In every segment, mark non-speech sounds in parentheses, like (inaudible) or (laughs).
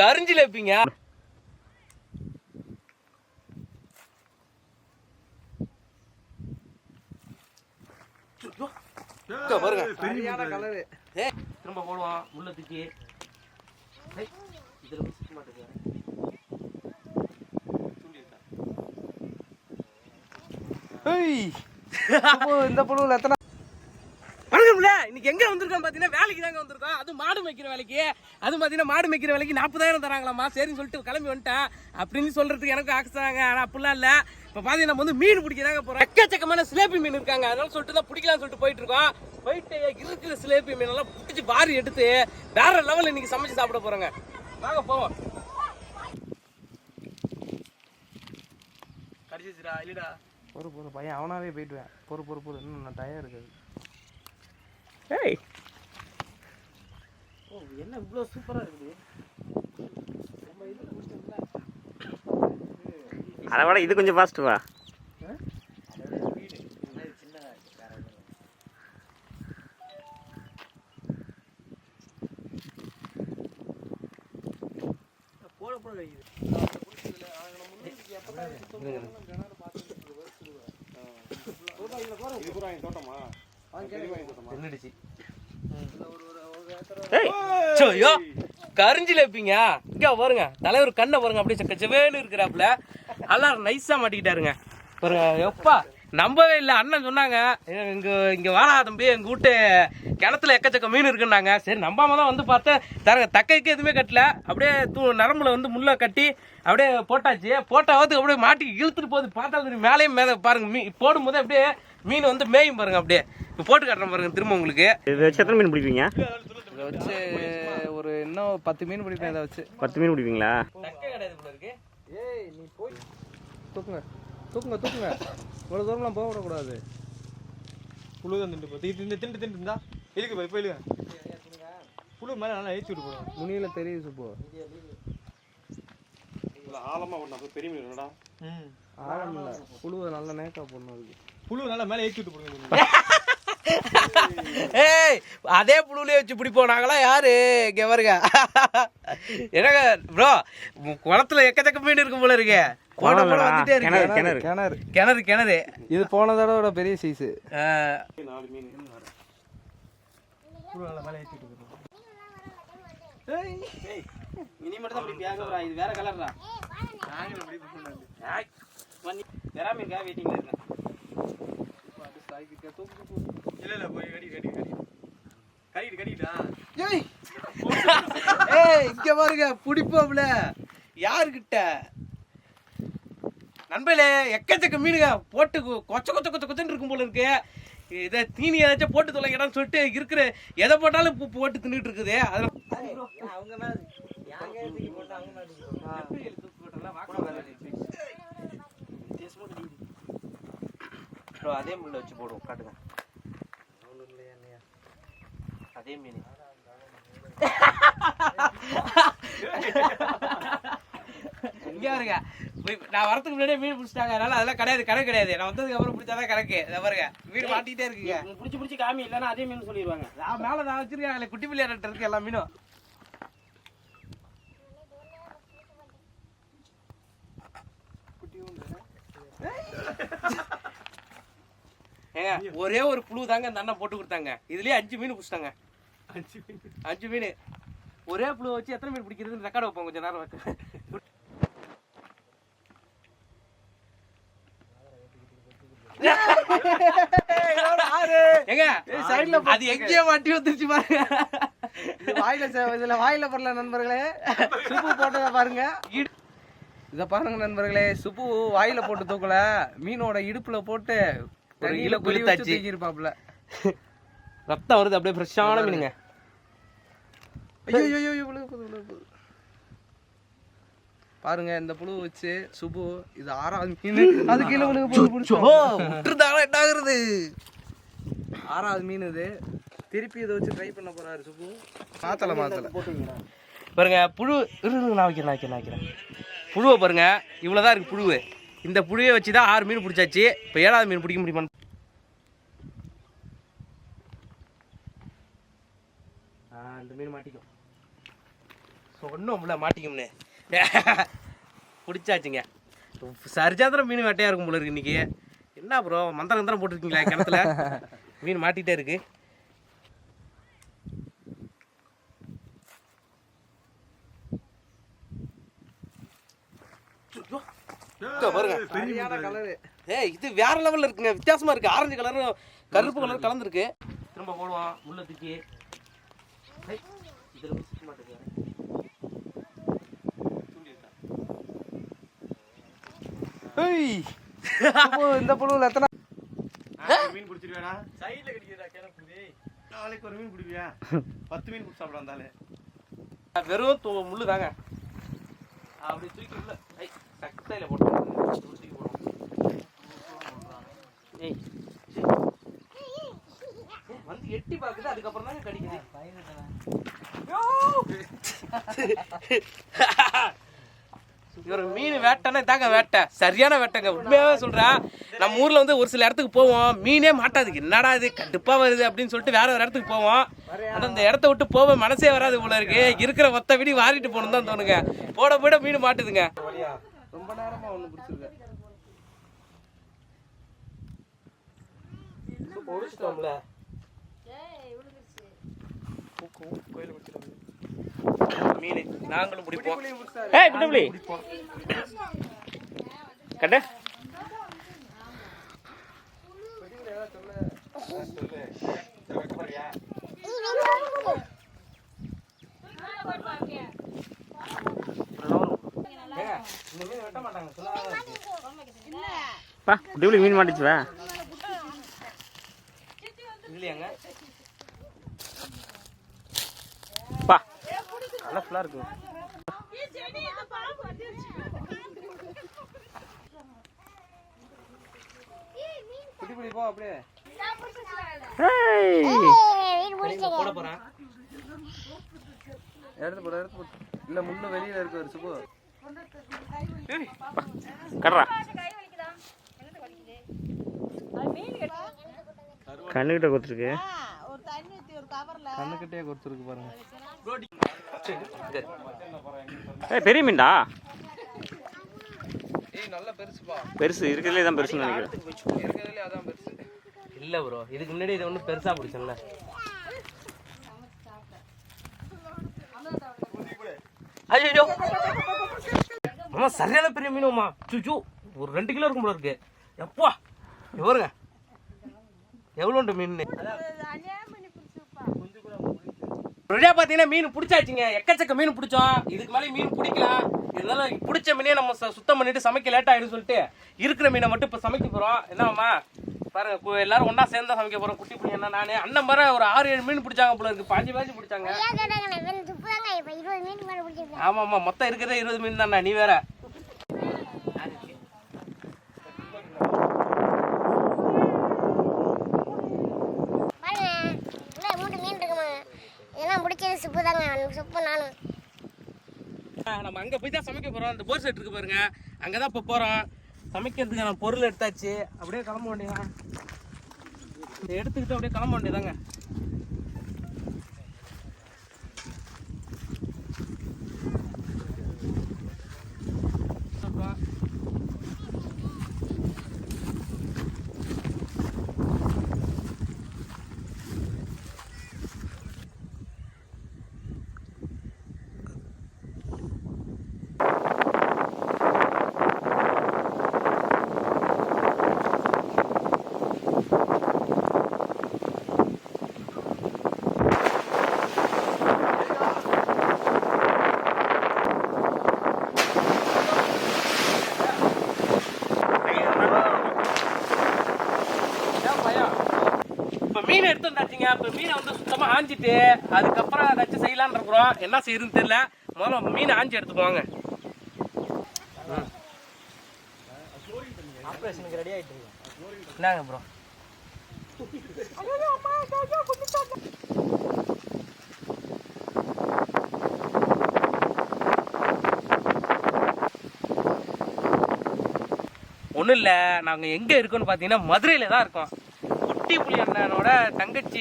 கரிஞ்சில வைப்பீங்க. பாருங்க. சரியான கலரு. ஏய், திரும்ப போடுவான் உள்ள தூக்கி. இதுல போய் சிக்க மாட்டேங்குது. இந்த புழுவில் எத்தனை வணக்கம்ல. இன்னைக்கு எங்க வந்திருக்கோம் பாத்தீங்கன்னா வேலைக்கு தாங்க வந்திருக்கோம். அது மாடு மேய்க்கிற வேலைக்கு. அது பாத்தீங்கன்னா மாடு மேய்க்கிற வேலைக்கு நாற்பதாயிரம் தராங்களாமா சரின்னு சொல்லிட்டு கிளம்பி வந்துட்டேன். அப்படின்னு சொல்றதுக்கு எனக்கு ஆக்சாங்க ஆனா அப்படிலாம் இல்ல. இப்ப பாத்தீங்கன்னா நம்ம வந்து மீன் பிடிக்க தாங்க போறோம். எக்கச்சக்கமான சிலேபி மீன் இருக்காங்க. அதனால சொல்லிட்டு தான் பிடிக்கலாம்னு சொல்லிட்டு போயிட்டு இருக்கோம். போயிட்டு இருக்கிற சிலேபி மீன் எல்லாம் பிடிச்சி வாரி எடுத்து வேற லெவல்ல இன்னைக்கு சமைச்சு சாப்பிட போறோங்க. வாங்க போவோம். கடிச்சிச்சுடா இல்லடா. பொறு பொறு பையன் அவனாவே போயிட்டுவேன் பொறு பொறு பொறு இன்னும் டயர் இருக்குது. ஏய். ஓ என்ன இவ்வளோ சூப்பராக இருக்குது? அதை விட இது கொஞ்சம் ஃபாஸ்ட் வா. போட போட ஐயோ கரிஞ்சில வைப்பீங்க இங்க பாருங்க தலைவர் கண்ணை பாருங்க அப்படியே செக்க செவேன்னு இருக்கிறாப்புல. எல்லாரும் நைஸா மாட்டிக்கிட்டாருங்க. பாருங்க எப்பா? நம்பவே இல்லை. அண்ணன் சொன்னாங்க இங்க இங்க வாடா தம்பி எங்க வீட்டு கிணத்துல எக்கச்சக்க மீன் இருக்குன்னாங்க. சரி நம்பாம தான் வந்து பார்த்தேன். தரங்க தக்கைக்கு எதுவுமே கட்டல. அப்படியே தூ நரம்புல வந்து முள்ள கட்டி அப்படியே போட்டாச்சு. போட்டாவது அப்படியே மாட்டி இழுத்துட்டு போகுது. பார்த்தா தெரியும் மேலேயும் மேலே பாருங்க மீ போடும்போது அப்படியே மீன் வந்து மேயும் பாருங்க அப்படியே. இப்போ போட்டு காட்டுறேன் பாருங்க திரும்ப உங்களுக்கு. எத்தனை மீன் பிடிப்பீங்க? இதை வச்சு ஒரு இன்னும் பத்து மீன் பிடிப்பேன் இதை வச்சு. பத்து மீன் பிடிப்பீங்களா? தக்கை கிடையாது இருக்கு. ஏய் நீ போய் தூக்குங்க. தூக்குங்க தூக்குங்க. இவ்வளோ தூரம்லாம் போக விடக்கூடாது புழு தான் திண்டு போகுது திண்டு திண்டு திண்டு இருந்தா இழுக்கு போய் போயிடுங்க புழு மேலே நல்லா ஏற்றி விட்டு போகிறோம் முனியில தெரியுது சுப்பு. ஆழமாக ஒன்றா பெரிய மீன் என்னடா ம். ஆழம் இல்லை புழுவை நல்லா நேக்கா போடணும் அதுக்கு. புழு நல்லா மேலே ஏற்றி விட்டு போடுங்க (laughs) ஏய் அதே புழுலே வச்சு பிடிப்போம் நாங்களாம் யாரு? இங்க பாருங்க. (laughs) என்னங்க ப்ரோ குளத்துல எக்கச்சக்க மீன் இருக்கும் போல இருக்கு. போட போட வந்துட்டே கிணறு இருக்கு. கிணறு கிணறு. கிணறு. இது போன தடவை பெரிய சைஸு இங்க பாருங்க பிடிப்போம்ல. யாருக்கிட்ட நண்பர்களே எக்கச்சக்க மீனுங்க போட்டு கொச்ச கொச்ச கொச்ச கொச்சன்னு இருக்கும் போல இருக்கு. இதை தீனி ஏதாச்சும் போட்டு தொலைங்கடான்னு சொல்லிட்டு இருக்கிற எதை போட்டாலும் இப்போ போட்டு தின்னுட்டு இருக்குது. அதெல்லாம் அதே முள்ள வச்சு போடுவோம் காட்டுங்க. அதே மீன். (laughs) இங்க பாருங்க போய்- நான் வரதுக்கு முன்னாடியே மீன் பிடிச்சிட்டாங்க. அதனால அதெல்லாம் கிடையாது கணக்கு கிடையாது. நான் வந்ததுக்கு அப்புறம் பிடிச்சாதான் கணக்கு. இதை பாருங்க. மீன் மாட்டிக்கிட்டே இருக்குங்க. பிடிச்சி பிடிச்சி காமி இல்லைன்னா அதே மீன் சொல்லிடுவாங்க. நான் மேல நான் வச்சிருக்கேன். அதுல குட்டி பிள்ளையாட்ட இருக்கு எல்லா மீனும். ஏங்க ஒரே ஒரு புழு தாங்க அந்த அண்ணன் போட்டு கொடுத்தாங்க. இதுலயே அஞ்சு மீன் பிடிச்சிட்டாங்க அஞ்சு மீன். அஞ்சு மீன். ஒரே புழு வச்சு எத்தனை மீன் பிடிக்கிறதுன்னு ரெக்கார்ட் வைப்போம் கொஞ்ச நேரம். வைக்க சைடுல அது எங்கேயோ மாட்டி வந்துருச்சு பாருங்க. வாயில இதுல வாயில படல நண்பர்களே. சுப்பு போட்டதை பாருங்க. இத பாருங்க நண்பர்களே. சுப்பு வாயில போட்டு தூக்கல. மீனோட இடுப்புல போட்டு ஒரு தண்ணியில குழி வச்சு இழுத்தாச்சு. தூக்கி இருப்பாப்ல ரத்தம் வருது அப்படியே ஃப்ரெஷ்ஷான மீனுங்க. ஐயோ ஐயோ போகுது. பாருங்க இந்த புழு வச்சு சுப்பு இது ஆறாவது மீன். அது கீழே விழுக போகுது என்ன ஆகுறது? ஆறாவது மீன் இது. திருப்பி இதை வச்சு ட்ரை பண்ண போறாரு சுப்பு. மாத்தலை மாத்தலை. பாருங்க புழு இருக்கு நான் வைக்கிறேன் வைக்கிறேன் வைக்கிறேன். புழுவை பாருங்க இவ்வளோதான் இருக்கு புழுவு. இந்த புழுவை வச்சு தான் ஆறு மீன் பிடிச்சாச்சு. இப்போ ஏழாவது மீன் பிடிக்க முடியுமா அந்த மீன் மாட்டிக்கும். சொன்னோம்ல மாட்டிக்கும்னு. (laughs) பிடிச்சாச்சுங்க. சரிச்சாத்திரம் மீன் வேட்டையா இருக்கும் போல இருக்கு இன்னைக்கு. என்ன ப்ரோ மந்திரம் போட்டுருக்கீங்களா கிணத்துல? (laughs) மீன் மாட்டிகிட்டே இருக்கு. பாருங்க. கலரு ஏய் இது வேற லெவல்ல இருக்குங்க. வித்தியாசமா இருக்கு. ஆரஞ்சு கலரும் கருப்பு கலர் கலந்துருக்கு. திரும்ப போடுவோம். உள்ள தூக்கி. இதுல இந்த புழுவில் எத்தனை பிடிச்சிருவேடா சைடுல கடிக்கிறா கிளம்புது நாளைக்கு ஒரு மீன் பிடிப்பியா பத்து மீன் பிடிச்சி சாப்பிட வந்தாலே. வெறும் தூ- முள்ளு தாங்க. அப்படி தூக்கி உள்ள ஐ சக்கையில போட்டு தூக்கி போடுவோம் ஏய் ஏய், வந்து எட்டி பார்க்குது அதுக்கப்புறம் தாங்க கடிக்குது. இவர் மீன் வேட்டைன்னா தாங்க வேட்டை. சரியான வேட்டைங்க. உண்மையாவே சொல்றேன் நம்ம ஊர்ல வந்து ஒரு சில இடத்துக்கு போவோம். மீனே மாட்டாது. என்னடா இது? கடுப்பா வருது அப்படின்னு சொல்லிட்டு வேற ஒரு இடத்துக்கு போவோம். ஆனா அந்த இடத்த விட்டு போக மனசே வராது போல இருக்கு. இருக்கிற மொத்த விடி வாரிட்டு போகணும் தான் தோணுங்க. போட போட மீன் மாட்டுதுங்க. ரொம்ப நேரமா ஒண்ணு பிடிச்சிருக்கு முடிச்சிட்டோம்ல மீன். நாங்களும் பிடிப்போம் ஏய் குட்டப்புலி கட்ட மீன் வெட்ட மாட்டாங்க சொல்லாதான் இருக்கு. பா குட்டப்புலி மீன் மாட்டிச்சுவா? இல்லையாங்க. நல்லா ஃபுல்லாக இருக்கும். குட்டி புளி போ அப்படியே. ஏய். போட போகிறேன் எடுத்து போடு எடுத்து போடு. இல்ல முள்ளு வெளியில இருக்கு ஒரு சுப்பு. கட்றா கண்ணுக்கிட்ட கொடுத்துருக்கு கண்ணுக்கிட்டே கொடுத்துருக்கு பாருங்க. ஏய் பெரிய மீன்டா. ஏய் நல்ல பெருசுப்பா. பெருசு இருக்கிறதுலே தான் பெருசுன்னு நினைக்கிறேன். இருக்கிறதுலே அதான் பெருசு. இல்லை ப்ரோ இதுக்கு முன்னாடி இதை ஒன்றும் பெருசாக பிடிச்சோம்ல ஐயோ அம்மா சரியான பெரிய மீனுமா சுச்சு ஒரு ரெண்டு கிலோ இருக்கும் போல இருக்கு. எப்பா பாருங்க எவ்வளோண்டு மீன்? ரெடியா பார்த்தீங்கன்னா மீன் பிடிச்சாச்சுங்க. எக்கச்சக்க மீன் பிடிச்சோம். இதுக்கு மேலே மீன் பிடிக்கலாம் இருந்தாலும் பிடிச்ச மீனே நம்ம சுத்தம் பண்ணிட்டு சமைக்க லேட் ஆயிடும் சொல்லிட்டு இருக்கிற மீனை மட்டும் இப்போ சமைக்க போகிறோம் என்னம்மா? பாருங்க எல்லாரும் ஒன்றா சேர்ந்து தான் சமைக்க போகிறோம் குட்டி புள்ளி என்ன நானே. அண்ணன் மர ஒரு ஆறு ஏழு மீன் பிடிச்சாங்க போல இருக்கு. பாஞ்சு பாஞ்சு பிடிச்சாங்க. ஏன் கேட்டாங்க நான் வெறும் துப்பு தாங்க இப்போ இருபது மீன் மேலே பிடிச்சிருக்கேன் ஆமா ஆமா மொத்தம் இருக்கிறதே இருபது மீன் தானே நீ வேற பாருங்க உள்ள மூணு மீன் இருக்குமா இதெல்லாம் பிடிச்சது சுப்பு தாங்க சுப்பு நானும் ஆ, நம்ம அங்கே போய் தான் சமைக்க போகிறோம் அந்த போர் செட் இருக்கு பாருங்க. அங்கதான் இப்போ போறோம். சமைக்கிறதுக்கான பொருள் எடுத்தாச்சு. அப்படியே கிளம்ப வேண்டியதான் இதை எடுத்துக்கிட்டு அப்படியே கிளம்ப வேண்டியதாங்க இப்போ மீன் எடுத்து வந்தாச்சுங்க இப்போ மீனை வந்து சுத்தமாக ஆஞ்சிட்டு அதுக்கப்புறம் ஏதாச்சும் செய்யலான்னு இருக்கிறோம். என்ன செய்யுதுன்னு தெரியல. முதல்ல மீனை ஆஞ்சி எடுத்துக்குவாங்க ஆப்ரேஷனுக்கு ரெடி ஆகிட்டு என்னங்க ப்ரோ ஒன்றும் இல்லை. நாங்கள் எங்கே இருக்கோம்னு பார்த்தீங்கன்னா மதுரையில் தான் இருக்கோம். குட்டி புலி அண்ணனோட தங்கச்சி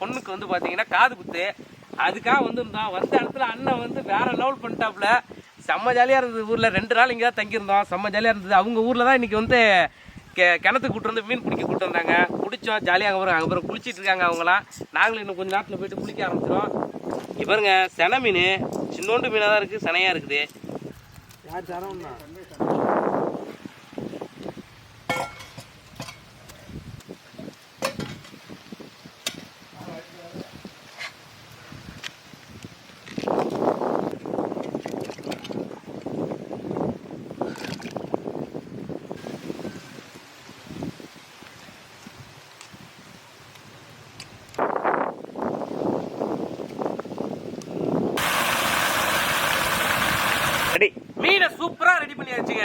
பொண்ணுக்கு வந்து பார்த்தீங்கன்னா காது குத்து. அதுக்காக வந்திருந்தோம். வந்த இடத்துல அண்ணன் வந்து வேற லெவல் பண்ணிட்டாப்புல. செம்ம ஜாலியாக இருந்தது ஊரில். ரெண்டு நாள் இங்கே தான் தங்கியிருந்தோம். செம்ம ஜாலியாக இருந்தது. அவங்க ஊரில் தான் இன்றைக்கி வந்து கெ கிணத்துக்கு கூட்டு வந்து மீன் பிடிக்க கூட்டு வந்தாங்க. பிடிச்சோம் ஜாலியாக அங்கே அங்கே பிறகு குளிச்சிட்டு இருக்காங்க அவங்களாம் நாங்களும் இன்னும் கொஞ்சம் நேரத்தில் போயிட்டு குளிக்க ஆரம்பிச்சிடும் இப்போ பாருங்க. சென மீன். சின்னோண்டு மீனாக தான் இருக்குது சனையாக இருக்குது. யார் சரவணா ரெடி மீனை சூப்பராக ரெடி பண்ணி வச்சுங்க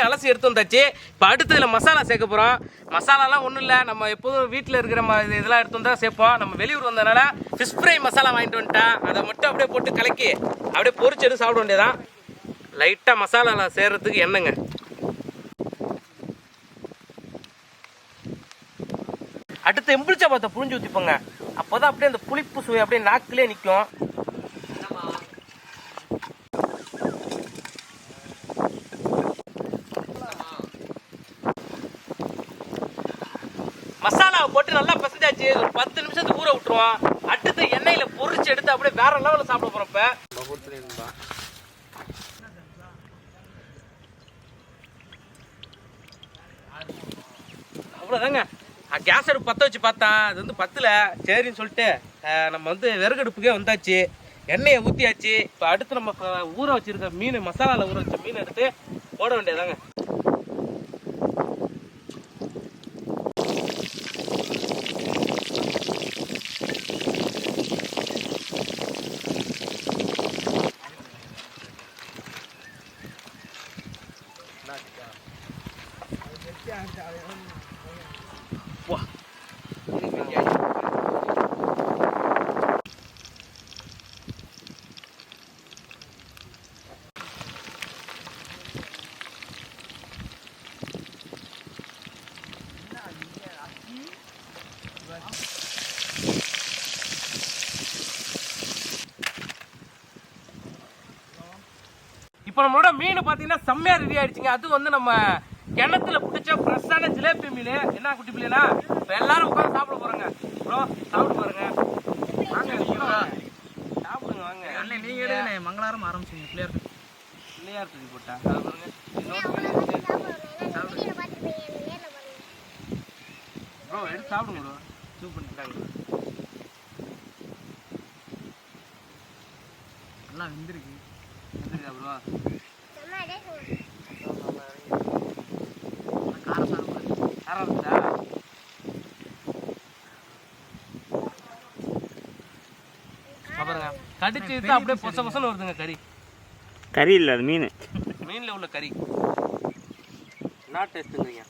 நல்லா அலசி எடுத்து வந்தாச்சு. இப்போ அடுத்ததுல மசாலா சேர்க்க போகிறோம் மசாலாலாம் ஒன்றும் இல்லை. நம்ம எப்போதும் வீட்டில் இருக்கிற ம இது இதெல்லாம் எடுத்து வந்தால் சேர்ப்போம். நம்ம வெளியூர் வந்ததுனால ஃபிஷ் ஃப்ரை மசாலா வாங்கிட்டு வந்துட்டேன். அதை மட்டும் அப்படியே போட்டு கலக்கி அப்படியே பொறிச்சு எடுத்து சாப்பிட வேண்டியதான் லைட்டாக மசாலாவில் சேர்கிறதுக்கு என்னங்க அடுத்து எம்பிளிச்சா பார்த்தா புழிஞ்சு ஊற்றிப்போங்க அப்போ தான் அப்படியே அந்த புளிப்பு சுவை அப்படியே நாக்கிலே நிற்கும் போட்டு நல்லா பிசைஞ்சாச்சு. ஒரு பத்து நிமிஷத்துக்கு ஊற விட்டுருவோம். அடுத்து எண்ணெயில பொரிச்சு எடுத்து அப்படியே வேற லெவலில் சாப்பிட போறோம் இப்ப. அவ்வளோதாங்க கேஸ் அடுப்பு பற்ற வச்சு பார்த்தா அது வந்து பத்தில். சரின்னு சொல்லிட்டு நம்ம வந்து விறகடுப்புக்கே வந்தாச்சு. எண்ணெயை ஊற்றியாச்சு இப்போ அடுத்து நம்ம ஊற வச்சிருக்க மீன் மசாலாவில் ஊற வச்ச மீன் எடுத்து போட வேண்டியதாங்க இப்போ நம்மளோட மீன் பார்த்தீங்கன்னா செம்மையா ரெடி ஆயிடுச்சுங்க. அது வந்து நம்ம கிணத்துல பிடிச்ச ஃப்ரெஷ்ஷான ஜிலேபி மீன். என்ன குட்டி பிள்ளைனா? இப்போ எல்லாரும் உட்காந்து சாப்பிட போறாங்க. ப்ரோ சாப்பிட பாருங்க. வாங்க. சாப்பிடுங்க வாங்க. அண்ணன் நீங்க எடுங்க. மங்களாரம் ஆரம்பிச்சுங்க பிள்ளையார் பிள்ளையார் தூக்கி போட்டா. அது பாருங்க. ப்ரோ எடுத்து சாப்பிடுங்க ப்ரோ. சூப்பர் நல்லா வெந்திருக்கு. ப்ரோ காரசாரமா இருக்கு பாருங்க கடிச்சு இழுத்தா அப்படியே பொச பொசன்னு வருதுங்க கறி. கறி இல்லை அது மீன். மீனில் உள்ள கறி. என்ன டேஸ்ட்டுங்கிறீங்க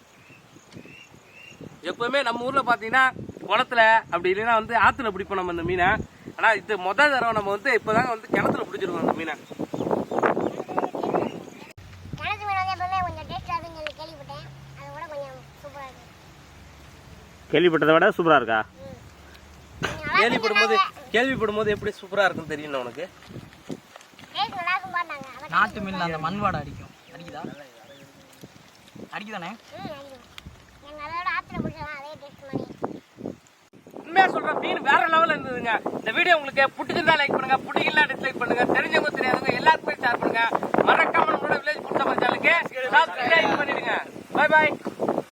எப்பவுமே நம்ம ஊரில் பார்த்தீங்கன்னா குளத்துல அப்படி இல்லைன்னா வந்து ஆற்றுல பிடிப்போம் நம்ம இந்த மீனை. ஆனால் இது முதல் தடவை நம்ம வந்து இப்போதாங்க வந்து கிணத்துல பிடிச்சிருக்கோம் அந்த மீனை கிணத்து மீன் வந்து எப்பவுமே கொஞ்சம் டேஸ்டாக இருக்குன்னு சொல்லி கேள்விப்பட்டேன் அது கூட கொஞ்சம் சூப்பராக இருக்கு கேள்விப்பட்டதை விட சூப்பராக இருக்கா? கேள்விப்படும் போது கேள்விப்படும் போது எப்படி சூப்பராக இருக்குன்னு தெரியும் உனக்கு? நாட்டு மீன்ல அந்த மண் வாடை அடிக்கும். அடிக்குதா? அடிக்குதானே? உண்மையா சொல்றேன் மீன் வேற லெவல்ல இருந்ததுங்க. இந்த வீடியோ உங்களுக்கு பிடிச்சிருந்தா லைக் பண்ணுங்க பிடிக்கல டிஸ்லைக் பண்ணுங்க தெரிஞ்சவங்க தெரியாதவங்க எல்லாருக்குமே ஷேர் பண்ணுங்க. மறக்காம நம்மளோட வில்லேஜ் ஃபுட் சேனலுக்கு சப்ஸ்கிரைப் பண்ணிடுங்க. Bye bye